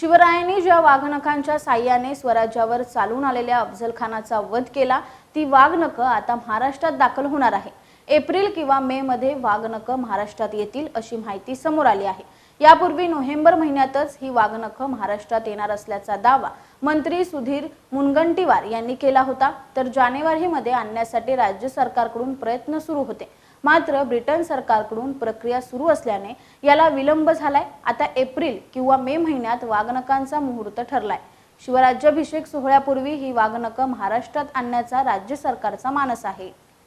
शिवरायांनी ज्या वाघनखांच्या साह्याने स्वराज्यावर चालून आलेल्या अफजलखानाचा वध केला ती वाघनखं आता महाराष्ट्रात दाखल होणार आहे. एप्रिल किंवा मे मध्ये वाघनखं महाराष्ट्रात येतील अशी माहिती समोर आली आहे. यापूर्वी नोव्हेंबर महिन्यातच ही वाघनखं महाराष्ट्रात येणार असल्याचा दावा मंत्री सुधीर मुनगंटीवार यांनी केला होता. तर जानेवारीमध्ये आणण्यासाठी राज्य सरकारकडून प्रयत्न सुरू होते. मात्र ब्रिटन सरकारकडून प्रक्रिया सुरू असल्याने याला विलंब झालाय. आता एप्रिल किंवा मे महिन्यात वाघनकांचा मुहूर्त ठरलाय. शिवराज्याभिषेक सोहळ्यापूर्वी ही वाघनकं महाराष्ट्रात आणण्याचा राज्य सरकारचा मानस आहे.